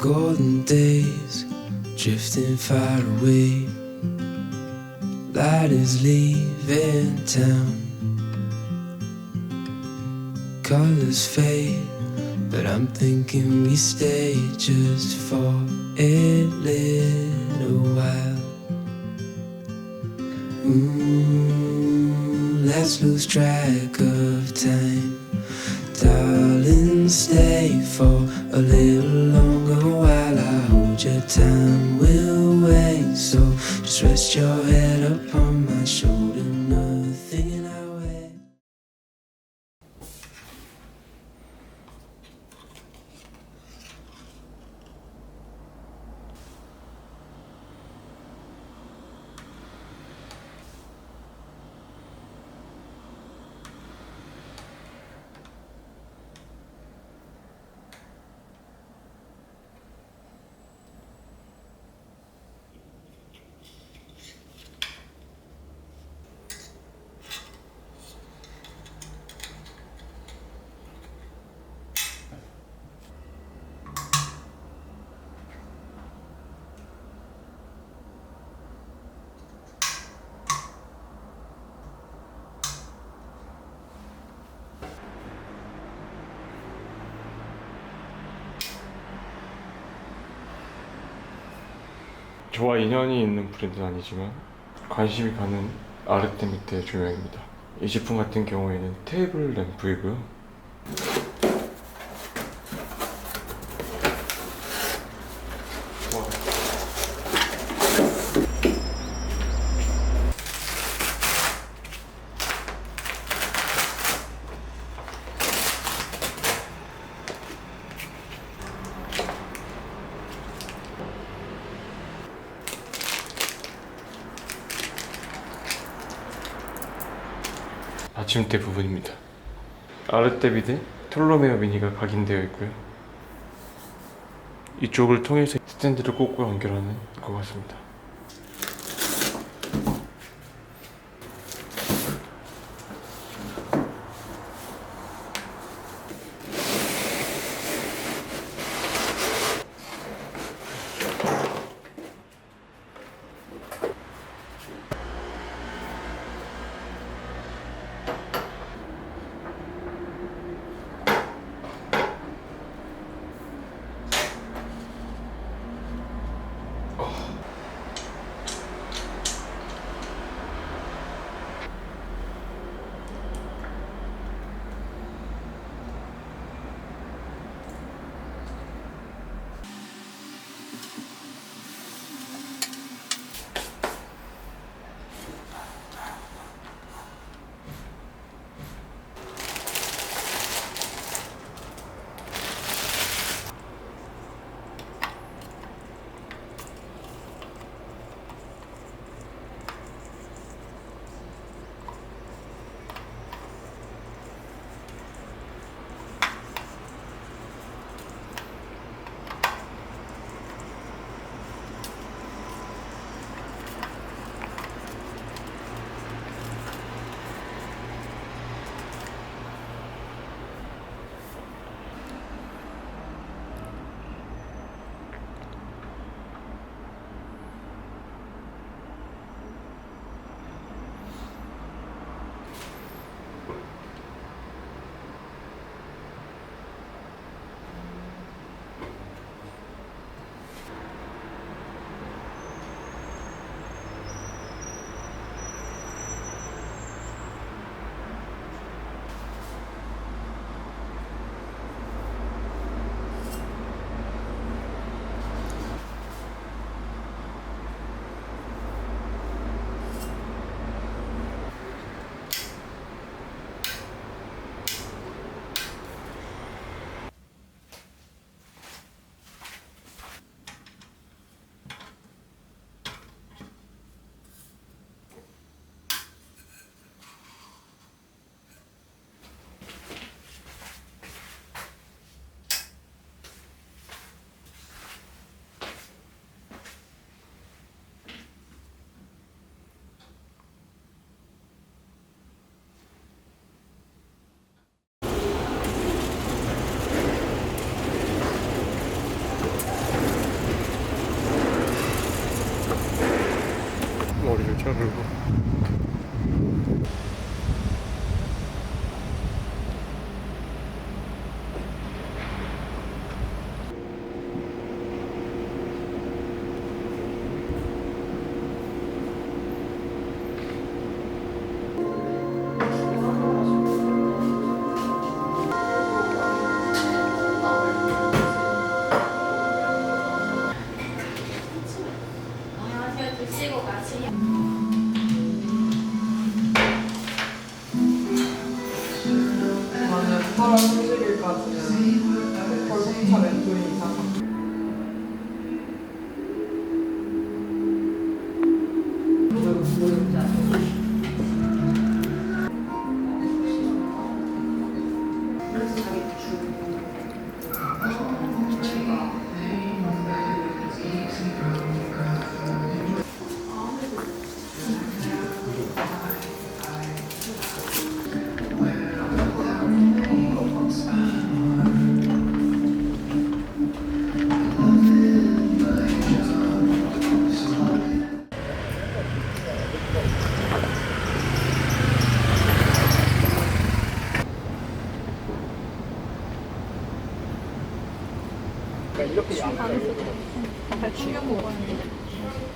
golden days drifting far away. Light is leaving town. Colors fade, but I'm thinking we stay just for a little while. Ooh, let's lose track just rest your head upon my shoulder. Nothing 저와 인연이 있는 브랜드는 아니지만 관심이 가는 아르테미테 조명입니다. 이 제품 같은 경우에는 테이블 램프이고요. 받침대 부분입니다. 아르테비드 톨로메오 미니가 각인되어 있고요. 이쪽을 통해서 스탠드를 꽂고 연결하는 것 같습니다. 저 움직일 것 같으면 골목차 왼쪽이 이상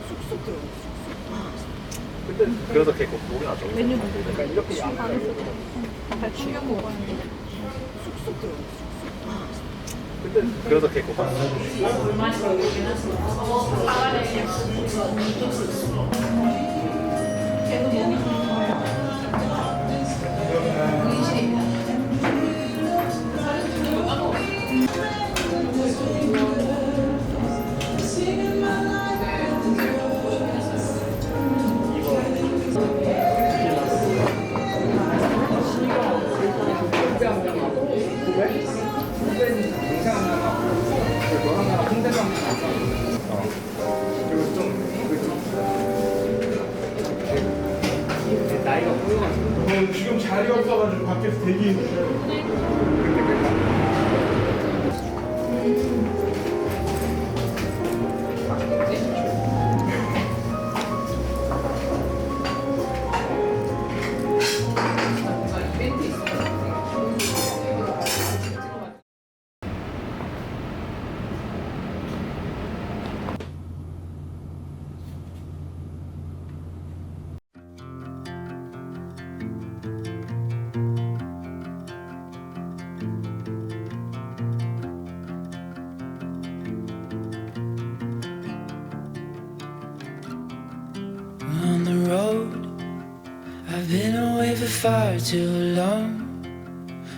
쑥쑥 들어가. 근데 그래서 걔 목이 나죠. 메뉴 그러니까 이렇게 양을 챙겨 음. 먹어야 돼. 쑥쑥 들어가. 그래서 걔 꼭. 자리 없어가지고 밖에서 대기. For far too long,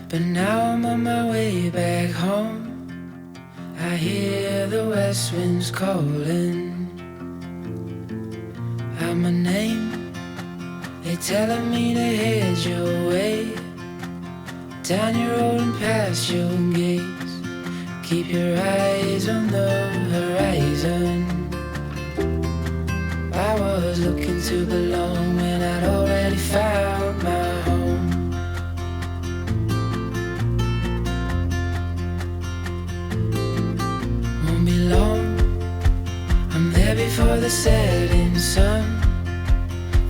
but now I'm on my way back home. I hear the west winds calling out my name. They're telling me to head your way, down your road and past your gates. Keep your eyes on the horizon. I was looking to belong when I'd already found the setting sun.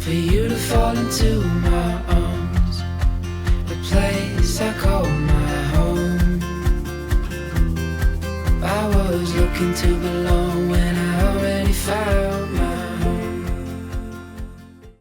For you to fall into my arms, a place I call my home. I was looking to belong